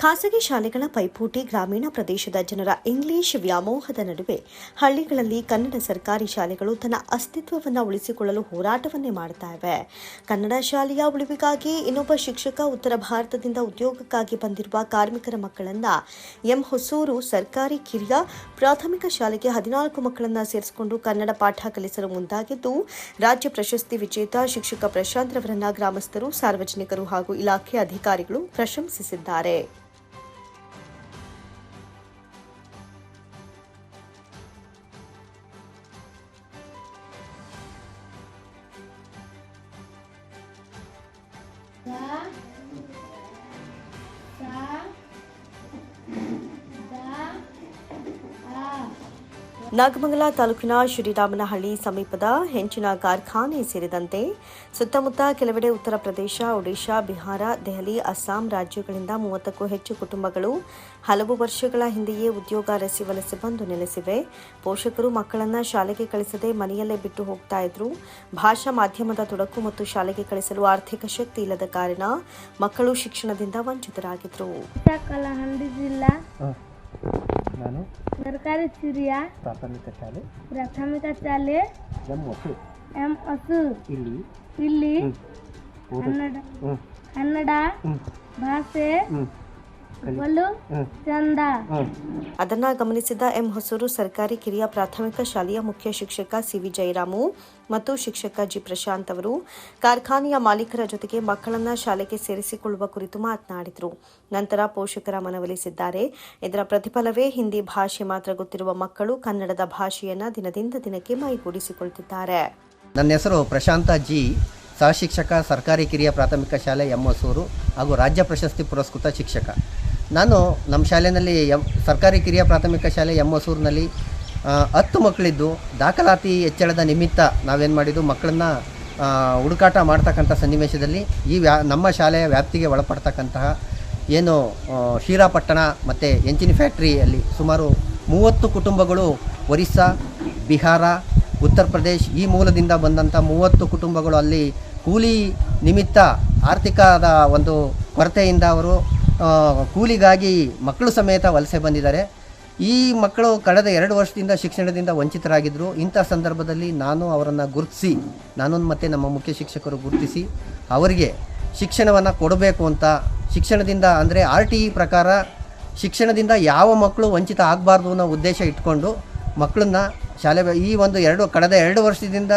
ಖಾಸಗಿ ಶಾಲೆಗಳ ಪೈಪೋಟಿ ಗ್ರಾಮೀಣ ಪ್ರದೇಶದ ಜನರ ಇಂಗ್ಲಿಷ್ ವ್ಯಾಮೋಹದ ನಡುವೆ ಹಳ್ಳಿಗಳಲ್ಲಿ ಕನ್ನಡ ಸರ್ಕಾರಿ ಶಾಲೆಗಳು ತನ್ನ ಅಸ್ತಿತ್ವವನ್ನು ಉಳಿಸಿಕೊಳ್ಳಲು ಹೋರಾಟವನ್ನೇ ಮಾಡ್ತಾ ಇವೆ. ಕನ್ನಡ ಶಾಲೆಯ ಉಳಿವಿಗಾಗಿ ಇನ್ನೊಬ್ಬ ಶಿಕ್ಷಕ ಉತ್ತರ ಭಾರತದಿಂದ ಉದ್ಯೋಗಕ್ಕಾಗಿ ಬಂದಿರುವ ಕಾರ್ಮಿಕರ ಮಕ್ಕಳನ್ನ ಎಂ ಹೊಸೂರು ಸರ್ಕಾರಿ ಕಿರಿಯ ಪ್ರಾಥಮಿಕ ಶಾಲೆಗೆ ಹದಿನಾಲ್ಕು ಮಕ್ಕಳನ್ನ ಸೇರಿಸಿಕೊಂಡು ಕನ್ನಡ ಪಾಠ ಕಲಿಸಲು ಮುಂದಾಗಿದ್ದು, ರಾಜ್ಯ ಪ್ರಶಸ್ತಿ ವಿಜೇತ ಶಿಕ್ಷಕ ಪ್ರಶಾಂತ್ ರವರನ್ನ ಗ್ರಾಮಸ್ಥರು, ಸಾರ್ವಜನಿಕರು ಹಾಗೂ ಇಲಾಖೆ ಅಧಿಕಾರಿಗಳು ಪ್ರಶಂಸಿಸಿದ್ದಾರೆ. Bye. ನಾಗಮಂಗಲ ತಾಲೂಕಿನ ಶ್ರೀರಾಮನಹಳ್ಳಿ ಸಮೀಪದ ಹೆಂಚಿನ ಕಾರ್ಖಾನೆ ಸೇರಿದಂತೆ ಸುತ್ತಮುತ್ತ ಕೆಲವೆಡೆ ಉತ್ತರ ಪ್ರದೇಶ ಒಡಿಶಾ ಬಿಹಾರ ದೆಹಲಿ ಅಸ್ಸಾಂ ರಾಜ್ಯಗಳಿಂದ ಮೂವತ್ತಕ್ಕೂ ಹೆಚ್ಚು ಕುಟುಂಬಗಳು ಹಲವು ವರ್ಷಗಳ ಹಿಂದೆಯೇ ಉದ್ಯೋಗ ಅರಸಿ ವಲಸೆ ಬಂದು ನೆಲೆಸಿವೆ. ಪೋಷಕರು ಮಕ್ಕಳನ್ನ ಶಾಲೆಗೆ ಕಳಿಸದೆ ಮನೆಯಲ್ಲೇ ಬಿಟ್ಟು ಹೋಗ್ತಾ ಇದ್ರು. ಭಾಷಾ ಮಾಧ್ಯಮದ ತೊಡಕು ಮತ್ತು ಶಾಲೆಗೆ ಕಳಿಸಲು ಆರ್ಥಿಕ ಶಕ್ತಿ ಇಲ್ಲದ ಕಾರಣ ಮಕ್ಕಳು ಶಿಕ್ಷಣದಿಂದ ವಂಚಿತರಾಗಿದ್ರು. ಕಲಹಂಡಿ ಜಿಲ್ಲಾ ಹಾಂ. ನಾನು. ಸರ್ಕಾರಿ ಕಿರಿಯ ಪ್ರಾಥಮಿಕ ಶಾಲೆ. ಪ್ರಾಥಮಿಕ ಶಾಲೆ. ಎಂ ಹೊಸು ಎಂ ಹೊಸು ಇಲ್ಲಿ. ಇಲ್ಲಿ. ಕನ್ನಡ. ಕನ್ನಡ. ಭಾಷೆ. ಚಂದ. ಅದನ್ನ ಗಮನಿಸಿದ ಎಂ ಹೊಸೂರು ಸರ್ಕಾರಿ ಕಿರಿಯ ಪ್ರಾಥಮಿಕ ಶಾಲೆಯ ಮುಖ್ಯ ಶಿಕ್ಷಕ ಸಿವಿ ಜಯರಾಮು ಮತ್ತು ಶಿಕ್ಷಕ ಜಿ ಪ್ರಶಾಂತ್ ಅವರು ಕಾರ್ಖಾನೆಯ ಮಾಲೀಕರ ಜೊತೆಗೆ ಮಕ್ಕಳನ್ನ ಶಾಲೆಗೆ ಸೇರಿಸಿಕೊಳ್ಳುವ ಕುರಿತು ಮಾತನಾಡಿದರು. ನಂತರ ಪೋಷಕರ ಮನವೊಲಿಸಿದ್ದಾರೆ. ಇದರ ಪ್ರತಿಫಲವೇ ಹಿಂದಿ ಭಾಷೆ ಮಾತ್ರ ಗೊತ್ತಿರುವ ಮಕ್ಕಳು ಕನ್ನಡದ ಭಾಷೆಯನ್ನ ದಿನದಿಂದ ದಿನಕ್ಕೆ ಮೈಗೂಡಿಸಿಕೊಳ್ತಿದ್ದಾರೆ. ನನ್ನ ಹೆಸರು ಪ್ರಶಾಂತ ಜಿ ಸಹಶಿಕ್ಷಕ ಸರ್ಕಾರಿ ಕಿರಿಯ ಪ್ರಾಥಮಿಕ ಶಾಲೆ ಎಂ ಹೊಸೂರು ಹಾಗೂ ರಾಜ್ಯ ಪ್ರಶಸ್ತಿ ಪುರಸ್ಕೃತ ಶಿಕ್ಷಕ. ನಾನು ನಮ್ಮ ಶಾಲೆಯಲ್ಲಿ ಎಂ, ಸರ್ಕಾರಿ ಕಿರಿಯ ಪ್ರಾಥಮಿಕ ಶಾಲೆ ಎಂ ಹೊಸೂರಿನಲ್ಲಿ ಹತ್ತು ಮಕ್ಕಳಿದ್ದು ದಾಖಲಾತಿ ಹೆಚ್ಚಳದ ನಿಮಿತ್ತ ನಾವೇನು ಮಾಡಿದ್ದು ಮಕ್ಕಳನ್ನ ಹುಡುಕಾಟ ಮಾಡ್ತಕ್ಕಂಥ ಸನ್ನಿವೇಶದಲ್ಲಿ ಈ ವ್ಯಾ, ನಮ್ಮ ಶಾಲೆಯ ವ್ಯಾಪ್ತಿಗೆ ಒಳಪಡ್ತಕ್ಕಂತಹ ಏನು ಶೀರಾಪಟ್ಟಣ ಮತ್ತು ಎಂಚಿನ ಫ್ಯಾಕ್ಟ್ರಿಯಲ್ಲಿ ಸುಮಾರು ಮೂವತ್ತು ಕುಟುಂಬಗಳು ಒರಿಸ್ಸಾ, ಬಿಹಾರ, ಉತ್ತರ ಪ್ರದೇಶ್ ಈ ಮೂಲದಿಂದ ಬಂದಂಥ ಮೂವತ್ತು ಕುಟುಂಬಗಳು ಅಲ್ಲಿ ಕೂಲಿ ನಿಮಿತ್ತ ಆರ್ಥಿಕದ ಒಂದು ಕೊರತೆಯಿಂದ ಅವರು ಕೂಲಿಗಾಗಿ ಮಕ್ಕಳು ಸಮೇತ ವಲಸೆ ಬಂದಿದ್ದಾರೆ. ಈ ಮಕ್ಕಳು ಕಳೆದ ಎರಡು ವರ್ಷದಿಂದ ಶಿಕ್ಷಣದಿಂದ ವಂಚಿತರಾಗಿದ್ದರು ಇಂಥ ಸಂದರ್ಭದಲ್ಲಿ ನಾನು ಅವರನ್ನು ಗುರುತಿಸಿ ನಾನು ಮತ್ತು ನಮ್ಮ ಮುಖ್ಯ ಶಿಕ್ಷಕರು ಗುರುತಿಸಿ, ಅವರಿಗೆ ಶಿಕ್ಷಣವನ್ನು ಕೊಡಬೇಕು ಅಂತ ಶಿಕ್ಷಣದಿಂದ ಅಂದರೆ ಆರ್ ಟಿ ಇ ಪ್ರಕಾರ ಶಿಕ್ಷಣದಿಂದ ಯಾವ ಮಕ್ಕಳು ವಂಚಿತ ಆಗಬಾರ್ದು ಅನ್ನೋ ಉದ್ದೇಶ ಇಟ್ಕೊಂಡು ಮಕ್ಕಳನ್ನ ಶಾಲೆ, ಈ ಒಂದು ಎರಡು, ಕಳೆದ ಎರಡು ವರ್ಷದಿಂದ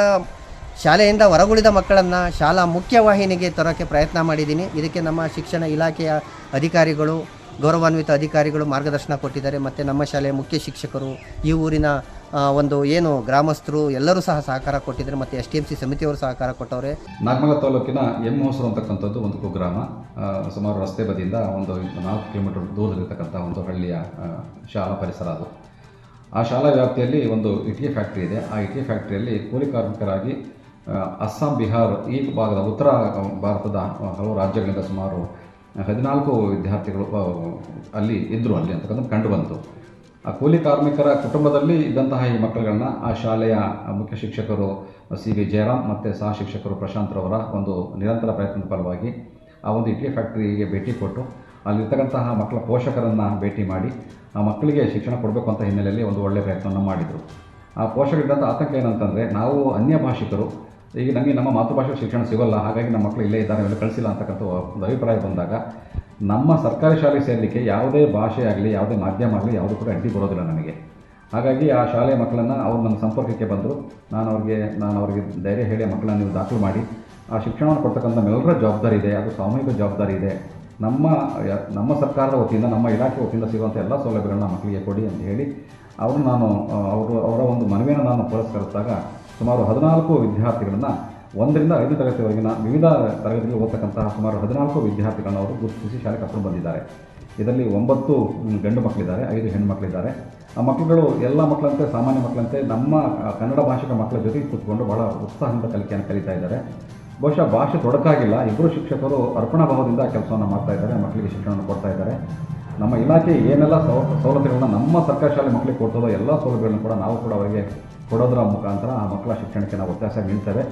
ಶಾಲೆಯಿಂದ ಹೊರಗುಳಿದ ಮಕ್ಕಳನ್ನು ಶಾಲಾ ಮುಖ್ಯವಾಹಿನಿಗೆ ತರೋಕ್ಕೆ ಪ್ರಯತ್ನ ಮಾಡಿದ್ದೀನಿ. ಇದಕ್ಕೆ ನಮ್ಮ ಶಿಕ್ಷಣ ಇಲಾಖೆಯ ಅಧಿಕಾರಿಗಳು, ಗೌರವಾನ್ವಿತ ಅಧಿಕಾರಿಗಳು ಮಾರ್ಗದರ್ಶನ ಕೊಟ್ಟಿದ್ದಾರೆ. ಮತ್ತು ನಮ್ಮ ಶಾಲೆಯ ಮುಖ್ಯ ಶಿಕ್ಷಕರು, ಈ ಊರಿನ ಒಂದು ಏನು ಗ್ರಾಮಸ್ಥರು ಎಲ್ಲರೂ ಸಹ ಸಹಕಾರ ಕೊಟ್ಟಿದ್ದಾರೆ. ಮತ್ತು ಎಸ್ ಟಿ ಎಂ ಸಿ ಸಮಿತಿಯವರು ಸಹಕಾರ ಕೊಟ್ಟವರೆ. ನಾಗಮಲ ತಾಲೂಕಿನ ಎಂ ಮೋಸರು ಅಂತಕ್ಕಂಥದ್ದು ಒಂದು ಕುಗ್ರಾಮ. ಸುಮಾರು ರಸ್ತೆ ಬದಿಯಿಂದ ಒಂದು ನಾಲ್ಕು ಕಿಲೋಮೀಟರ್ ದೂರದಲ್ಲಿರ್ತಕ್ಕಂಥ ಒಂದು ಹಳ್ಳಿಯ ಶಾಲಾ ಪರಿಸರ ಅದು. ಆ ಶಾಲಾ ವ್ಯಾಪ್ತಿಯಲ್ಲಿ ಒಂದು ಇಟಿಗೆ ಫ್ಯಾಕ್ಟ್ರಿ ಇದೆ. ಆ ಇಟಿಗೆ ಫ್ಯಾಕ್ಟ್ರಿಯಲ್ಲಿ ಕೂಲಿ ಕಾರ್ಮಿಕರಾಗಿ ಅಸ್ಸಾಂ, ಬಿಹಾರ್ ಈ ಭಾಗದ ಉತ್ತರ ಭಾರತದ ಹಲವು ರಾಜ್ಯಗಳಿಂದ ಸುಮಾರು ಹದಿನಾಲ್ಕು ವಿದ್ಯಾರ್ಥಿಗಳು ಅಲ್ಲಿ ಇದ್ದರು ಅಲ್ಲಿ ಅಂತಕ್ಕಂಥ ಕಂಡು ಬಂತು. ಆ ಕೂಲಿ ಕಾರ್ಮಿಕರ ಕುಟುಂಬದಲ್ಲಿ ಇದ್ದಂತಹ ಈ ಮಕ್ಕಳುಗಳನ್ನ ಆ ಶಾಲೆಯ ಮುಖ್ಯ ಶಿಕ್ಷಕರು ಸಿ ವಿ ಜಯರಾಮ್ ಮತ್ತು ಸಹ ಶಿಕ್ಷಕರು ಪ್ರಶಾಂತ್ರವರ ಒಂದು ನಿರಂತರ ಪ್ರಯತ್ನದ ಫಲವಾಗಿ ಆ ಒಂದು ಇಟ್ಲಿ ಫ್ಯಾಕ್ಟ್ರಿಗೆ ಭೇಟಿ ಕೊಟ್ಟು ಅಲ್ಲಿರ್ತಕ್ಕಂತಹ ಮಕ್ಕಳ ಪೋಷಕರನ್ನು ಭೇಟಿ ಮಾಡಿ ಆ ಮಕ್ಕಳಿಗೆ ಶಿಕ್ಷಣ ಕೊಡಬೇಕು ಅಂತ ಹಿನ್ನೆಲೆಯಲ್ಲಿ ಒಂದು ಒಳ್ಳೆಯ ಪ್ರಯತ್ನವನ್ನು ಮಾಡಿದರು. ಆ ಪೋಷಕರಿದ್ದಂಥ ಆತಂಕ ಏನಂತಂದರೆ ನಾವು ಅನ್ಯ ಭಾಷಿಕರು ಈಗ ನಮಗೆ ನಮ್ಮ ಮಾತೃಭಾಷೆ ಶಿಕ್ಷಣ ಸಿಗೋಲ್ಲ, ಹಾಗಾಗಿ ನಮ್ಮ ಮಕ್ಕಳು ಇಲ್ಲೇ ಇದ್ದಾರೆ ಎಲ್ಲ ಕಳಿಸಿಲ್ಲ ಅಂತಕ್ಕಂಥ ಒಂದು ಅಭಿಪ್ರಾಯ ಬಂದಾಗ ನಮ್ಮ ಸರ್ಕಾರಿ ಶಾಲೆಗೆ ಸೇರಲಿಕ್ಕೆ ಯಾವುದೇ ಭಾಷೆ ಆಗಲಿ, ಯಾವುದೇ ಮಾಧ್ಯಮ ಆಗಲಿ ಯಾವುದೂ ಕೂಡ ಅಡ್ಡಿ ಬರೋದಿಲ್ಲ ನನಗೆ ಹಾಗಾಗಿ ಆ ಶಾಲೆಯ ಮಕ್ಕಳನ್ನು ಅವ್ರು ನನ್ನ ಸಂಪರ್ಕಕ್ಕೆ ಬಂದರು. ನಾನು ಅವ್ರಿಗೆ, ನಾನು ಅವರಿಗೆ ಧೈರ್ಯ ಹೇಳಿ ಮಕ್ಕಳನ್ನು ನೀವು ದಾಖಲು ಮಾಡಿ. ಆ ಶಿಕ್ಷಣವನ್ನು ಕೊಡ್ತಕ್ಕಂಥ ನಮ್ಮೆಲ್ಲರ ಜವಾಬ್ದಾರಿ ಇದೆ, ಅದು ಸಾಮೂಹಿಕ ಜವಾಬ್ದಾರಿ ಇದೆ. ನಮ್ಮ ನಮ್ಮ ಸರ್ಕಾರದ ವತಿಯಿಂದ, ನಮ್ಮ ಇಲಾಖೆ ವತಿಯಿಂದ ಸಿಗುವಂಥ ಎಲ್ಲ ಸೌಲಭ್ಯಗಳನ್ನ ಮಕ್ಕಳಿಗೆ ಕೊಡಿ ಅಂತ ಹೇಳಿ ಅವರು ನಾನು, ಅವರು, ಅವರ ಒಂದು ಮನವಿಯನ್ನು ನಾನು ಪುರಸ್ಕರಿಸಿದಾಗ ಸುಮಾರು ಹದಿನಾಲ್ಕು ವಿದ್ಯಾರ್ಥಿಗಳನ್ನು ಒಂದರಿಂದ ಐದು ತರಗತಿವರೆಗಿನ ವಿವಿಧ ತರಗತಿಗೆ ಓದ್ತಕ್ಕಂತಹ ಸುಮಾರು ಹದಿನಾಲ್ಕು ವಿದ್ಯಾರ್ಥಿಗಳನ್ನು ಅವರು ಗುರುತಿಸಿ ಶಾಲೆ ಕರ್ಕೊಂಡು ಬಂದಿದ್ದಾರೆ. ಇದರಲ್ಲಿ ಒಂಬತ್ತು ಗಂಡು ಮಕ್ಕಳಿದ್ದಾರೆ ಐದು ಹೆಣ್ಣು ಮಕ್ಕಳಿದ್ದಾರೆ ಆ ಮಕ್ಕಳುಗಳು ಎಲ್ಲ ಮಕ್ಕಳಂತೆ, ಸಾಮಾನ್ಯ ಮಕ್ಕಳಂತೆ ನಮ್ಮ ಕನ್ನಡ ಭಾಷಿಕ ಮಕ್ಕಳ ಜೊತೆ ಕೂತ್ಕೊಂಡು ಬಹಳ ಉತ್ಸಾಹದಿಂದ ಕಲಿಕೆಯನ್ನು ಕಲಿತಾ ಇದ್ದಾರೆ. ಬಹುಶಃ ಭಾಷೆ ತೊಡಕಾಗಿಲ್ಲ ಇಬ್ಬರು ಶಿಕ್ಷಕರು ಅರ್ಪಣಾ ಭಾವದಿಂದ ಕೆಲಸವನ್ನು ಮಾಡ್ತಾ ಇದ್ದಾರೆ, ಮಕ್ಕಳಿಗೆ ಶಿಕ್ಷಣವನ್ನು ಕೊಡ್ತಾ ಇದ್ದಾರೆ. ನಮ್ಮ ಇಲಾಖೆ ಏನೆಲ್ಲ ಸೌ ಸವಲತ್ತುಗಳನ್ನ ನಮ್ಮ ಸರ್ಕಾರಿ ಶಾಲೆ ಮಕ್ಕಳಿಗೆ ಕೊಡ್ತದೋ ಎಲ್ಲ ಸೌಲಭ್ಯಗಳನ್ನು ಕೂಡ ನಾವು ಕೂಡ ಅವರಿಗೆ ಕೊಡೋದರ ಮುಖಾಂತರ ಆ ಮಕ್ಕಳ ಶಿಕ್ಷಣಕ್ಕೆ ನಾವು ಒತ್ತಾಸ ನೀಡ್ತೇವೆ